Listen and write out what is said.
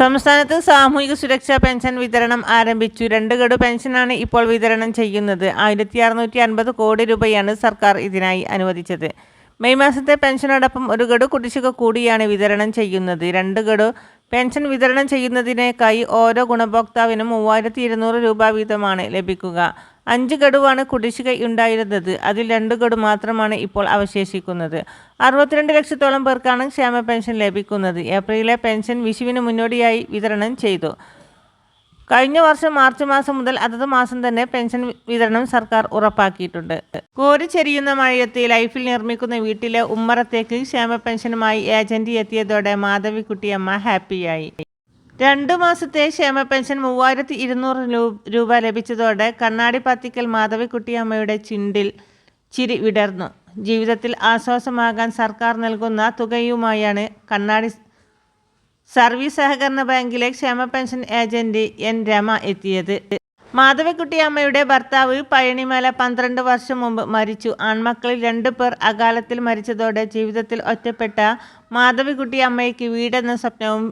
സംസ്ഥാനത്ത് സാമൂഹിക സുരക്ഷാ പെൻഷൻ വിതരണം ആരംഭിച്ചു. രണ്ട് ഗഡു പെൻഷനാണ് ഇപ്പോൾ വിതരണം ചെയ്യുന്നത്. ആയിരത്തി അറുന്നൂറ്റി അൻപത് കോടി രൂപയാണ് സർക്കാർ ഇതിനായി അനുവദിച്ചത്. മെയ് മാസത്തെ പെൻഷനോടൊപ്പം ഒരു ഗഡു കുടിശ്ശിക കൂടിയാണ് വിതരണം ചെയ്യുന്നത്. രണ്ട് ഗഡു പെൻഷൻ വിതരണം ചെയ്യുന്നതിനേക്കായി ഓരോ ഗുണഭോക്താവിനും മൂവായിരത്തി ഇരുന്നൂറ് രൂപ വീതമാണ് ലഭിക്കുക. അഞ്ച് ഗഡുവാണ് കുടിശ്ശികയുണ്ടായിരുന്നത് അതിൽ രണ്ട് ഗഡു മാത്രമാണ് ഇപ്പോൾ അവശേഷിക്കുന്നത്. അറുപത്തിരണ്ട് ലക്ഷത്തോളം പേർക്കാണ് ക്ഷേമ പെൻഷൻ ലഭിക്കുന്നത്. ഏപ്രിലിലെ പെൻഷൻ വിഷുവിന് മുന്നോടിയായി വിതരണം ചെയ്തു. കഴിഞ്ഞ വർഷം മാർച്ച് മാസം മുതൽ അതത് മാസം തന്നെ പെൻഷൻ വിതരണം സർക്കാർ ഉറപ്പാക്കിയിട്ടുണ്ട്. കോരിച്ചെരിയുന്ന മഴയത്ത് ലൈഫിൽ നിർമ്മിക്കുന്ന വീട്ടിലെ ഉമ്മറത്തേക്ക് ക്ഷേമ പെൻഷനുമായി ഏജന്റ് എത്തിയതോടെ മാധവിക്കുട്ടിയമ്മ ഹാപ്പിയായി. രണ്ടു മാസത്തെ ക്ഷേമ പെൻഷൻ മൂവായിരത്തി ഇരുന്നൂറ് രൂപ ലഭിച്ചതോടെ കണ്ണാടി മാധവിക്കുട്ടി മാധവിക്കുട്ടിയമ്മയുടെ ചിണ്ടിൽ ചിരി വിടർന്നു. ജീവിതത്തിൽ ആശ്വാസമാകാൻ സർക്കാർ നൽകുന്ന തുകയുമായാണ് കണ്ണാടി സർവീസ് സഹകരണ ബാങ്കിലെ ക്ഷേമ പെൻഷൻ ഏജന്റ് എൻ രമ എത്തിയത്. മാധവിക്കുട്ടി അമ്മയുടെ ഭർത്താവ് പഴനിമല പന്ത്രണ്ട് വർഷം മുമ്പ് മരിച്ചു. ആൺമക്കളിൽ രണ്ടു പേർ അകാലത്തിൽ മരിച്ചതോടെ ജീവിതത്തിൽ ഒറ്റപ്പെട്ട മാധവിക്കുട്ടി അമ്മയ്ക്ക് വീടെന്ന സ്വപ്നവും